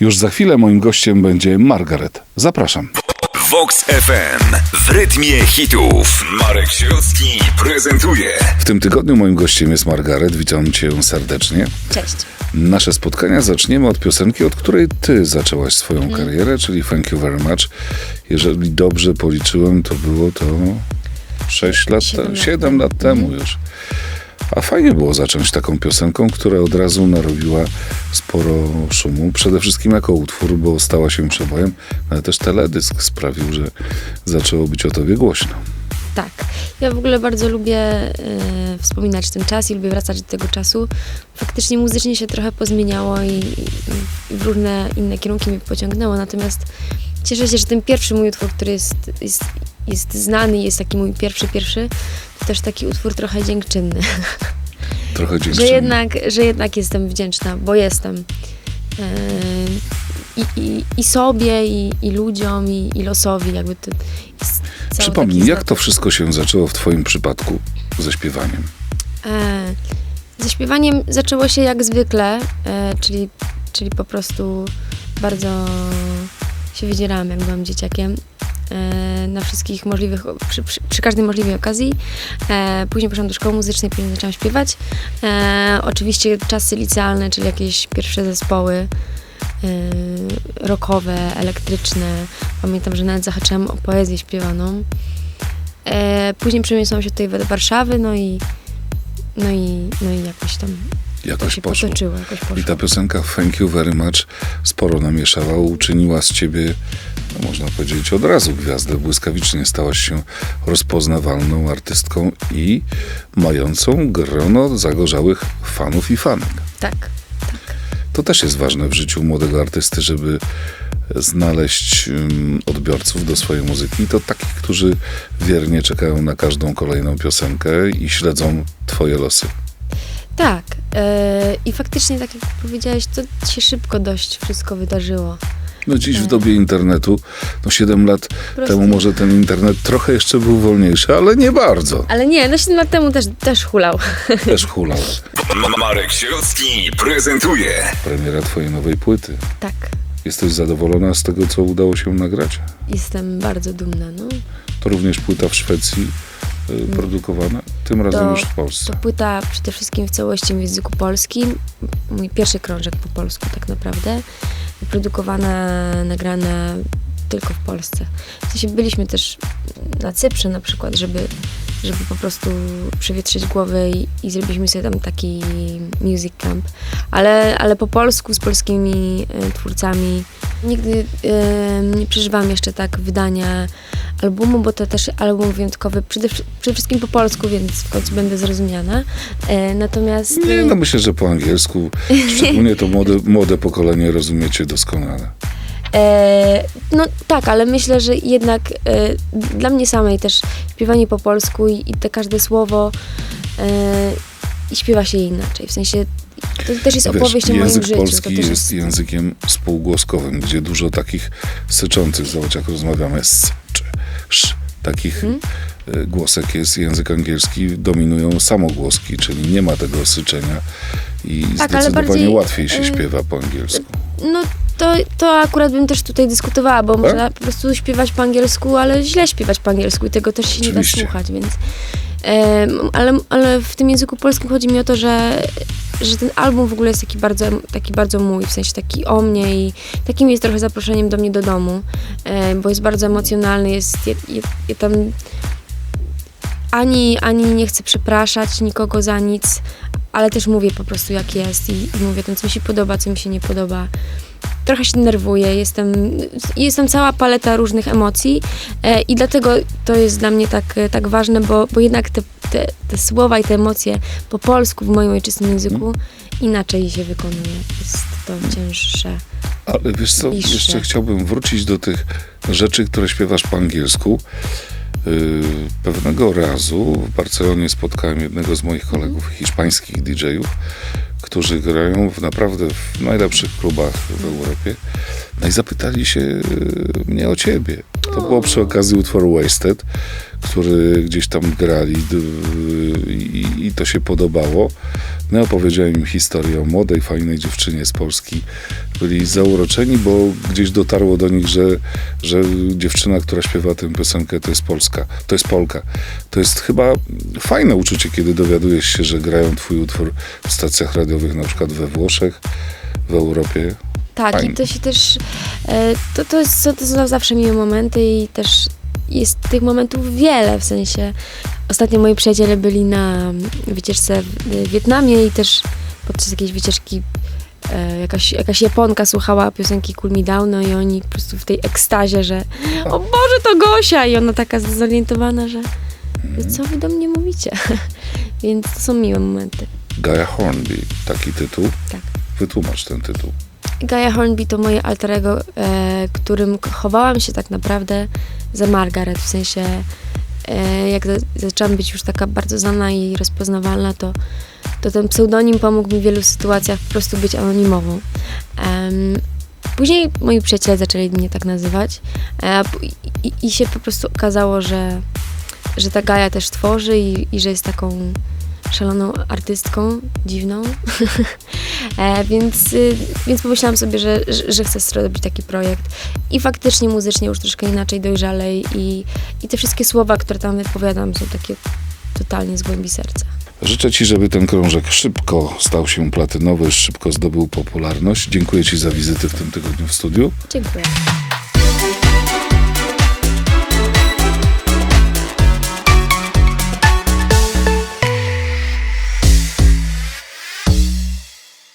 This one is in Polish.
Już za chwilę moim gościem będzie Margaret. Zapraszam. Vox FM w rytmie hitów. Marek Sierocki prezentuje. W tym tygodniu moim gościem jest Margaret. Witam cię serdecznie. Cześć. Nasze spotkania zaczniemy od piosenki, od której ty zaczęłaś swoją Mhm. karierę, czyli Thank You Very Much. Jeżeli dobrze policzyłem, to było to 6 lat, Siedem te- lat 7 temu. lat temu już. A fajnie było zacząć taką piosenką, która od razu narobiła sporo szumu. Przede wszystkim jako utwór, bo stała się przebojem, ale też teledysk sprawił, że zaczęło być o tobie głośno. Tak. Ja w ogóle bardzo lubię e, wspominać ten czas i lubię wracać do tego czasu. Faktycznie muzycznie się trochę pozmieniało i, i w różne inne kierunki mnie pociągnęło, natomiast cieszę się, że ten pierwszy mój utwór, który jest, jest, jest znany, jest taki mój pierwszy, pierwszy, to też taki utwór trochę dziękczynny. Trochę że, dziękczynię. jednak, że jednak jestem wdzięczna, bo jestem. E, I, i, I sobie, i, i ludziom, i, i losowi, jakby to Przypomnij, jak to wszystko się zaczęło w twoim przypadku ze śpiewaniem? E, ze śpiewaniem zaczęło się jak zwykle, e, czyli, czyli po prostu bardzo się wydzierałam, jak byłam dzieciakiem. E, na wszystkich możliwych, przy, przy, przy każdej możliwej okazji. E, później poszłam do szkoły muzycznej, później zaczęłam śpiewać. E, oczywiście czasy licealne, czyli jakieś pierwsze zespoły rockowe, elektryczne. Pamiętam, że nawet zahaczyłam o poezję śpiewaną. Później przeniosłam się tutaj do Warszawy, no i no i, no i jakoś tam Jakoś się poszło. potoczyło, jakoś poszło. I ta piosenka Thank You Very Much sporo namieszała, uczyniła z ciebie, no można powiedzieć, od razu gwiazdę. Błyskawicznie stałaś się rozpoznawalną artystką i mającą grono zagorzałych fanów i fanek. Tak. To też jest ważne w życiu młodego artysty, żeby znaleźć odbiorców do swojej muzyki. To takich, którzy wiernie czekają na każdą kolejną piosenkę i śledzą twoje losy. Tak. E, I faktycznie, tak jak powiedziałeś, to się szybko dość wszystko wydarzyło. No dziś w Tak. dobie internetu, no 7 lat prostu. temu może ten internet trochę jeszcze był wolniejszy, ale nie bardzo. Ale nie, no 7 lat temu też, też hulał. Też hulał. Marek Sierocki prezentuje. Premiera twojej nowej płyty. tak. Jesteś zadowolona z tego, co udało się nagrać? Jestem bardzo dumna, no. To również płyta w Szwecji y, produkowana, tym razem To- już w Polsce. To płyta przede wszystkim w całości w języku polskim. Mój pierwszy krążek po polsku tak naprawdę. Produkowana, nagrana tylko w Polsce. W sensie byliśmy też na Cyprze na przykład, żeby, żeby po prostu przewietrzyć głowę i, i zrobiliśmy sobie tam taki music camp. Ale, ale po polsku, z polskimi e, twórcami. Nigdy e, nie przeżywałam jeszcze tak wydania albumu, bo to też album wyjątkowy, przede, przede wszystkim po polsku, więc w końcu będę zrozumiana. E, natomiast... Nie, e, no myślę, że po angielsku, szczególnie to młode, młode pokolenie rozumiecie doskonale. E, no tak, ale myślę, że jednak e, dla mnie samej też śpiewanie po polsku i, i te każde słowo e, i śpiewa się inaczej. W sensie to też jest Wiesz, opowieść o moim język życiu. polski to też jest, jest językiem spółgłoskowym, gdzie dużo takich syczących, zobacz jak rozmawiamy, czy, sz, takich Mhm. y, głosek jest. Język angielski dominują samogłoski, czyli nie ma tego syczenia i Tak, zdecydowanie bardziej, łatwiej się y, śpiewa po angielsku. No to, to akurat bym też tutaj dyskutowała, bo Tak? można po prostu śpiewać po angielsku, ale źle śpiewać po angielsku i tego też się nie da Oczywiście. słuchać, więc... ale, ale w tym języku polskim chodzi mi o to, że, że ten album w ogóle jest taki bardzo, taki bardzo mój, w sensie taki o mnie i takim jest trochę zaproszeniem do mnie do domu, bo jest bardzo emocjonalny, jest... Tam ani, ani nie chcę przepraszać nikogo za nic, ale też mówię po prostu jak jest i, i mówię tym, co mi się podoba, co mi się nie podoba. Trochę się denerwuję, jestem, jestem cała paleta różnych emocji e, i dlatego to jest dla mnie tak, e, tak ważne, bo, bo jednak te, te, te słowa i te emocje po polsku w moim ojczystym języku inaczej się wykonuje. Jest to cięższe. Ale wiesz co, Bliższe. jeszcze chciałbym wrócić do tych rzeczy, które śpiewasz po angielsku. Yy, Pewnego razu w Barcelonie spotkałem jednego z moich kolegów hiszpańskich DJ-ów, którzy grają w naprawdę w najlepszych klubach w Europie. No i zapytali się yy, mnie o ciebie. To było przy okazji utworu Wasted, który gdzieś tam grali i, i to się podobało. No, opowiedziałem im historię o młodej, fajnej dziewczynie z Polski. Byli zauroczeni, bo gdzieś dotarło do nich, że, że dziewczyna, która śpiewa tę piosenkę, to jest Polska. To jest Polka. To jest chyba fajne uczucie, kiedy dowiadujesz się, że grają twój utwór w stacjach radiowych, na przykład we Włoszech, w Europie. Tak, i to się też, e, to, to, jest, to są zawsze miłe momenty i też jest tych momentów wiele, w sensie ostatnio moi przyjaciele byli na wycieczce w Wietnamie i też podczas jakiejś wycieczki e, jakaś, jakaś Japonka słuchała piosenki Cool Me Down, no i oni po prostu w tej ekstazie, że o Boże, to Gosia! I ona taka zdezorientowana, że co wy do mnie mówicie? Więc to są miłe momenty. Gaia Hornby, taki tytuł. Tak. Wytłumacz ten tytuł. Gaia Hornby to moje alter ego, e, którym chowałam się tak naprawdę za Margaret, w sensie e, jak za- zaczęłam być już taka bardzo znana i rozpoznawalna, to, to ten pseudonim pomógł mi w wielu sytuacjach po prostu być anonimową. Później moi przyjaciele zaczęli mnie tak nazywać e, i, i się po prostu okazało, że, że ta Gaja też tworzy i, i że jest taką szaloną artystką, dziwną. e, więc, y, więc pomyślałam sobie, że, że, że chcę zrobić taki projekt. I faktycznie muzycznie już troszkę inaczej, dojrzalej i, i te wszystkie słowa, które tam wypowiadam są takie totalnie z głębi serca. Życzę Ci, żeby ten krążek szybko stał się platynowy, szybko zdobył popularność. Dziękuję Ci za wizytę w tym tygodniu w studiu. Dziękuję.